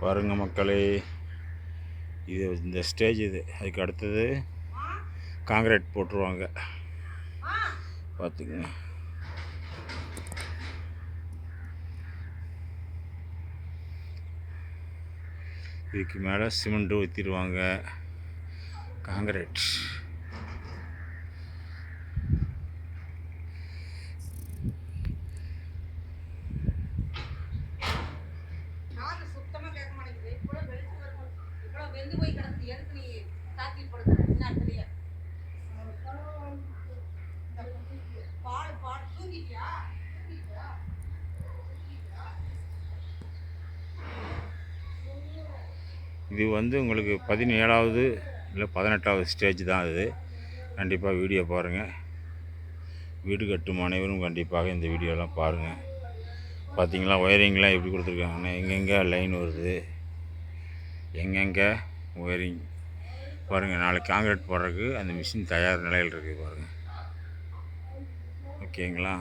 பாருங்க மக்களே. இது இந்த ஸ்டேஜ் இது. அதுக்கு அடுத்தது காங்கிரீட் போட்டுருவாங்க. பார்த்துக்குங்க இதுக்கு மேலே சிமெண்ட்டு ஊற்றிடுவாங்க காங்கிரீட். இது வந்து உங்களுக்கு பதினேழாவது இல்லை பதினெட்டாவது ஸ்டேஜ் தான் இது கண்டிப்பாக வீடியோ பாருங்கள் வீடு கட்டும் அனைவரும் கண்டிப்பாக இந்த வீடியோலாம் பாருங்கள் பார்த்தீங்களா? ஒயரிங்லாம் எப்படி கொடுத்துருக்காங்க? எங்கெங்கே லைன் வருது? எங்கெங்கே ஒயரிங் பாருங்கள் நாளைக்கு காங்கிரீட் போடுறதுக்கு அந்த மிஷின் தயார் நிலையில் இருக்குது பாருங்கள் ஓகேங்களா